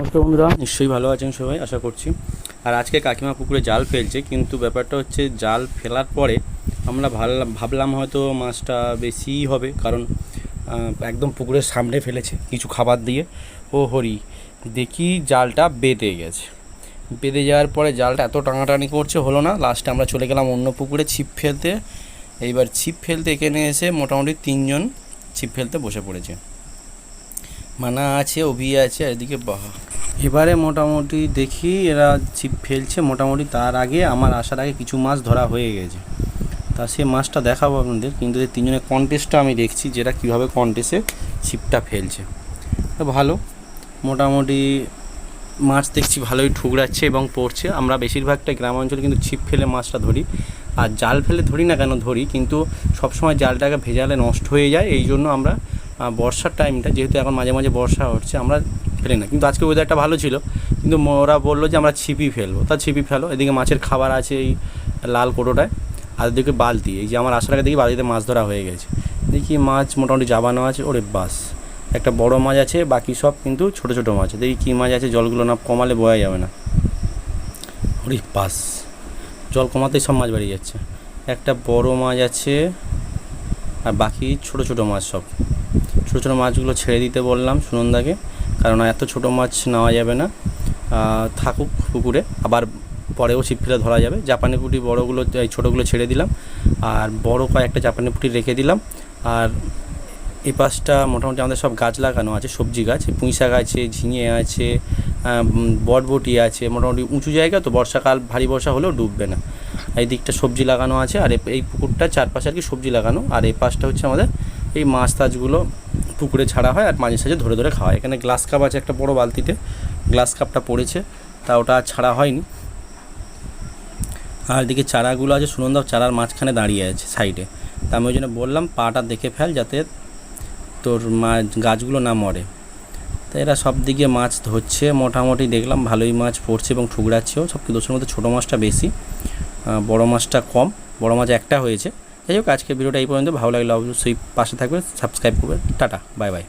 নমস্কার বন্ধুরা। নিশ্চয়ই ভালো আছেন সবাই, আশা করছি। আর আজকে কাকিমা পুকুরে জাল ফেলছে, কিন্তু ব্যাপারটা হচ্ছে জাল ফেলার পরে আমরা ভাবলাম ভাবলাম হয়তো মাছটা বেশিই হবে, কারণ একদম পুকুরের সামনে ফেলেছে কিছু খাবার দিয়ে। ও হরি, দেখি জালটা বেঁধে গেছে। বেঁধে যাওয়ার পরে জালটা এত টানাটানি করছে, হলো না। লাস্টে আমরা চলে গেলাম অন্য পুকুরে ছিপ ফেলতে। এইবার ছিপ ফেলতে এখানে এসে মোটামুটি তিনজন ছিপ ফেলতে বসে পড়েছে। মানা আছে, অভি আছে, আর এদিকে বাহা। এবারে মোটামুটি দেখি এরা ছিপ ফেলছে। মোটামুটি তার আগে, আমার আসার আগে কিছু মাছ ধরা হয়ে গেছে। তা সে মাছটা দেখাবো আপনাদের, কিন্তু এই তিনজনের কন্টেস্টটা আমি দেখছি যেটা কীভাবে কন্টেস্টে ছিপটা ফেলছে। তো ভালো, মোটামুটি মাছ দেখছি ভালোই ঠুকরাচ্ছে এবং পড়ছে। আমরা বেশিরভাগটা গ্রাম অঞ্চলে কিন্তু ছিপ ফেলে মাছটা ধরি। আর জাল ফেলে ধরি না কেন ধরি, কিন্তু সবসময় জালটাকে ভেজালে নষ্ট হয়ে যায়। এই জন্য আমরা বর্ষার টাইমটা যেহেতু এখন মাঝে মাঝে বর্ষা হচ্ছে, আমরা ফেলি না। কিন্তু আজকে ওয়েদারটা ভালো ছিল। কিন্তু ওরা বলল যে আমরা ছিপি ফেলব। তা ছিপি ফেলো। এদিকে মাছের খাবার আছে এই লাল কোটোটায়। আর এদিকে বালতি। এই যে আমার আসার আগে দেখি বালতিতে মাছ ধরা হয়ে গেছে। দেখি মাছ মোটামুটি জাবানো আছে। ওরে বাস। একটা বড় মাছ আছে, বাকি সব কিন্তু ছোট ছোট মাছ। দেখি কী মাছ আছে, জলগুলো না কমালে বোয়া যাবে না। ওরে বাস। জল কমাতেই সব মাছ বেরিয়ে যাচ্ছে। একটা বড় মাছ আছে, আর বাকি ছোট ছোট মাছ সব। ছোট ছোটো মাছগুলো ছেড়ে দিতে বললাম সুনন্দাকে। কারণ এত ছোট মাছ নেওয়া যাবে না। থাকুক পুকুরে। আবার পরেও ছিপ ধরা যাবে। জাপানি পুঁটি বড়গুলো, এই ছোটোগুলো ছেড়ে দিলাম। আর বড় কয়েকটা জাপানি পুঁটি রেখে দিলাম। আর এই পাশটা মোটামুটি আমাদের সব গাছ লাগানো আছে, সবজি গাছ। পুঁই শাক আছে, ঝিঙে আছে বটবটি আছে। মোটামুটি উঁচু জায়গা তো, বর্ষাকাল ভারী বর্ষা হলেও ডুববে না। এই দিকটা সবজি লাগানো আছে। আর এই পুকুরটা চারপাশে আর কি সবজি লাগানো। আর এই পাশটা হচ্ছে আমাদের এই মাছ টাছগুলো পুকুরে ছাড়া হয় আর মাঝে সাঝে ধরে ধরে খাওয়া হয়। এখানে গ্লাস কাপ আছে একটা বড় বালতিতে। গ্লাস কাপটা পড়েছে, তা ওটা আর ছাড়া হয়নি। আর এদিকে চারাগুলো আছে সুনন্দা চারার মাঝখানে দাঁড়িয়ে আছে, সাইডে। তা আমি ওই জন্য বললাম, পাটা দেখে ফেল যাতে তোর মাছ গাছগুলো না মরে। তো এরা সব দিকে মাছ ধরছে, মোটামুটি দেখলাম ভালোই মাছ পড়ছে এবং ঠুকরাচ্ছেও সব দোষের মধ্যে ছোটো মাছটা বেশি বড় মাছটা কম। বড় মাছ একটা হয়েছে। যাই হোক আজকে ভিডিওটা এই পর্যন্ত। ভালো লাগলে অবশ্যই পাশে থাকবে সাবস্ক্রাইব করবে টাটা, বাই বাই।